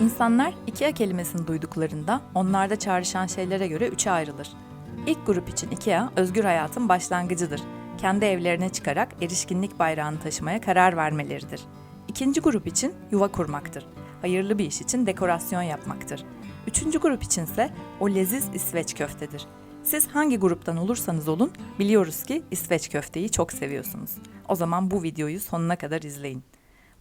İnsanlar IKEA kelimesini duyduklarında onlarda çağrışan şeylere göre üçe ayrılır. İlk grup için IKEA, özgür hayatın başlangıcıdır. Kendi evlerine çıkarak erişkinlik bayrağını taşımaya karar vermeleridir. İkinci grup için yuva kurmaktır. Hayırlı bir iş için dekorasyon yapmaktır. Üçüncü grup içinse o leziz İsveç köftedir. Siz hangi gruptan olursanız olun biliyoruz ki İsveç köfteyi çok seviyorsunuz. O zaman bu videoyu sonuna kadar izleyin.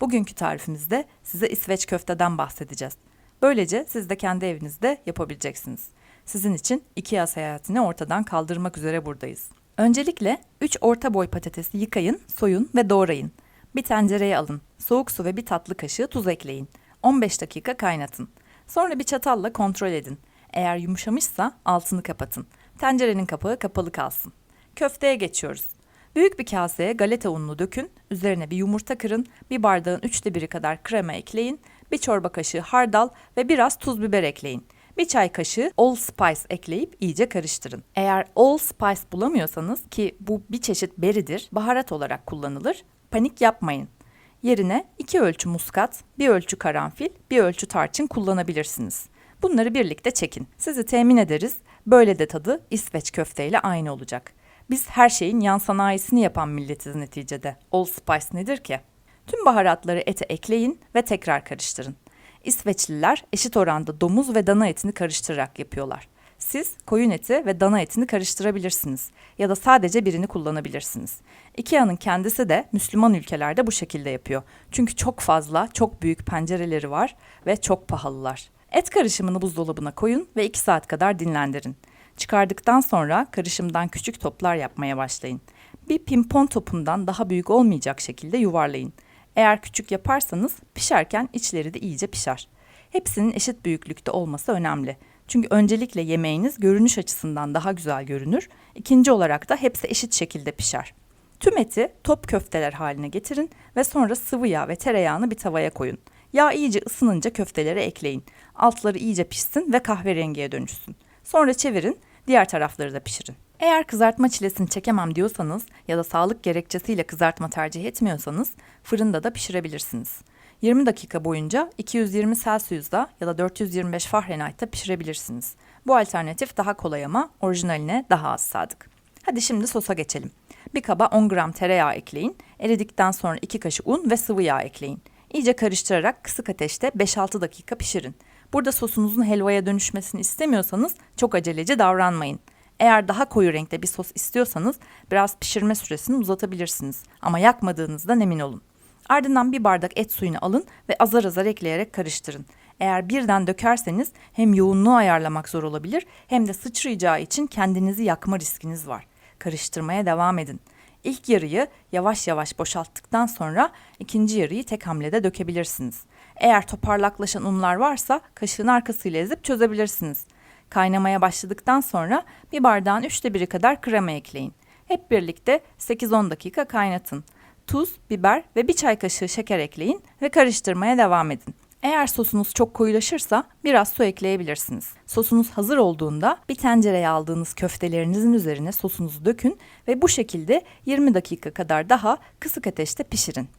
Bugünkü tarifimizde size İsveç köfteden bahsedeceğiz. Böylece siz de kendi evinizde yapabileceksiniz. Sizin için IKEA seyahatini ortadan kaldırmak üzere buradayız. Öncelikle 3 orta boy patatesi yıkayın, soyun ve doğrayın. Bir tencereye alın. Soğuk su ve bir tatlı kaşığı tuz ekleyin. 15 dakika kaynatın. Sonra bir çatalla kontrol edin. Eğer yumuşamışsa altını kapatın. Tencerenin kapağı kapalı kalsın. Köfteye geçiyoruz. Büyük bir kaseye galeta ununu dökün, üzerine bir yumurta kırın, bir bardağın üçte biri kadar krema ekleyin, bir çorba kaşığı hardal ve biraz tuz biber ekleyin. Bir çay kaşığı allspice ekleyip iyice karıştırın. Eğer allspice bulamıyorsanız ki bu bir çeşit beridir, baharat olarak kullanılır, panik yapmayın. Yerine iki ölçü muskat, bir ölçü karanfil, bir ölçü tarçın kullanabilirsiniz. Bunları birlikte çekin. Sizi temin ederiz. Böyle de tadı İsveç köfteyle aynı olacak. Biz her şeyin yan sanayisini yapan milletiz neticede. Allspice nedir ki? Tüm baharatları ete ekleyin ve tekrar karıştırın. İsveçliler eşit oranda domuz ve dana etini karıştırarak yapıyorlar. Siz koyun eti ve dana etini karıştırabilirsiniz ya da sadece birini kullanabilirsiniz. IKEA'nın kendisi de Müslüman ülkelerde bu şekilde yapıyor. Çünkü çok fazla, çok büyük pencereleri var ve çok pahalılar. Et karışımını buzdolabına koyun ve 2 saat kadar dinlendirin. Çıkardıktan sonra karışımdan küçük toplar yapmaya başlayın. Bir pimpon topundan daha büyük olmayacak şekilde yuvarlayın. Eğer küçük yaparsanız pişerken içleri de iyice pişer. Hepsinin eşit büyüklükte olması önemli. Çünkü öncelikle yemeğiniz görünüş açısından daha güzel görünür. İkinci olarak da hepsi eşit şekilde pişer. Tüm eti top köfteler haline getirin ve sonra sıvı yağ ve tereyağını bir tavaya koyun. Yağ iyice ısınınca köfteleri ekleyin. Altları iyice pişsin ve kahverengiye dönüşsün. Sonra çevirin, diğer tarafları da pişirin. Eğer kızartma çilesini çekemem diyorsanız ya da sağlık gerekçesiyle kızartma tercih etmiyorsanız fırında da pişirebilirsiniz. 20 dakika boyunca 220 Celsius'da ya da 425 Fahrenheit'ta pişirebilirsiniz. Bu alternatif daha kolay ama orijinaline daha az sadık. Hadi şimdi sosa geçelim. Bir kaba 10 gram tereyağı ekleyin. Eridikten sonra 2 kaşık un ve sıvı yağ ekleyin. İyice karıştırarak kısık ateşte 5-6 dakika pişirin. Burada sosunuzun helvaya dönüşmesini istemiyorsanız çok aceleci davranmayın. Eğer daha koyu renkte bir sos istiyorsanız biraz pişirme süresini uzatabilirsiniz. Ama yakmadığınızdan emin olun. Ardından bir bardak et suyunu alın ve azar azar ekleyerek karıştırın. Eğer birden dökerseniz hem yoğunluğu ayarlamak zor olabilir hem de sıçrayacağı için kendinizi yakma riskiniz var. Karıştırmaya devam edin. İlk yarıyı yavaş yavaş boşalttıktan sonra ikinci yarıyı tek hamlede dökebilirsiniz. Eğer toparlaklaşan unlar varsa kaşığın arkasıyla ezip çözebilirsiniz. Kaynamaya başladıktan sonra bir bardağın üçte biri kadar krema ekleyin. Hep birlikte 8-10 dakika kaynatın. Tuz, biber ve bir çay kaşığı şeker ekleyin ve karıştırmaya devam edin. Eğer sosunuz çok koyulaşırsa biraz su ekleyebilirsiniz. Sosunuz hazır olduğunda bir tencereye aldığınız köftelerinizin üzerine sosunuzu dökün ve bu şekilde 20 dakika kadar daha kısık ateşte pişirin.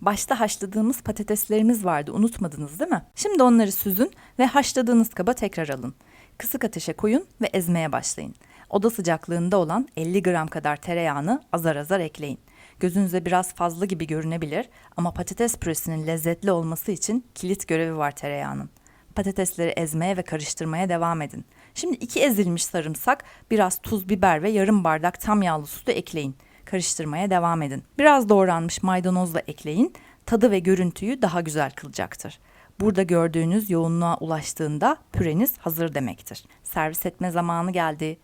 Başta haşladığımız patateslerimiz vardı unutmadınız değil mi? Şimdi onları süzün ve haşladığınız kaba tekrar alın. Kısık ateşe koyun ve ezmeye başlayın. Oda sıcaklığında olan 50 gram kadar tereyağını azar azar ekleyin. Gözünüze biraz fazla gibi görünebilir ama patates püresinin lezzetli olması için kilit görevi var tereyağının. Patatesleri ezmeye ve karıştırmaya devam edin. Şimdi iki ezilmiş sarımsak, biraz tuz, biber ve yarım bardak tam yağlı su da ekleyin. Karıştırmaya devam edin. Biraz doğranmış maydanoz da ekleyin. Tadı ve görüntüyü daha güzel kılacaktır. Burada gördüğünüz yoğunluğa ulaştığında püreniz hazır demektir. Servis etme zamanı geldi.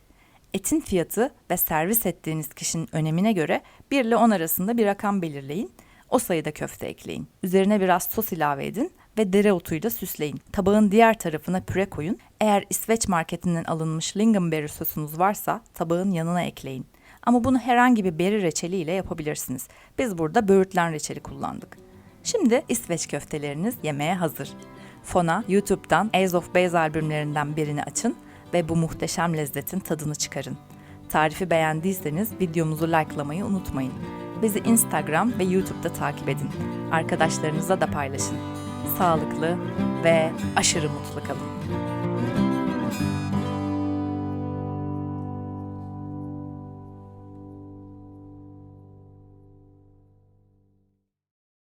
Etin fiyatı ve servis ettiğiniz kişinin önemine göre 1 ile 10 arasında bir rakam belirleyin. O sayıda köfte ekleyin. Üzerine biraz sos ilave edin ve dereotuyla süsleyin. Tabağın diğer tarafına püre koyun. Eğer İsveç marketinden alınmış lingonberry sosunuz varsa tabağın yanına ekleyin. Ama bunu herhangi bir beri reçeli ile yapabilirsiniz. Biz burada böğürtlen reçeli kullandık. Şimdi İsveç köfteleriniz yemeğe hazır. Fona YouTube'dan Ace of Base albümlerinden birini açın ve bu muhteşem lezzetin tadını çıkarın. Tarifi beğendiyseniz videomuzu likelamayı unutmayın. Bizi Instagram ve YouTube'da takip edin. Arkadaşlarınıza da paylaşın. sağlıklı ve aşırı mutlu kalın.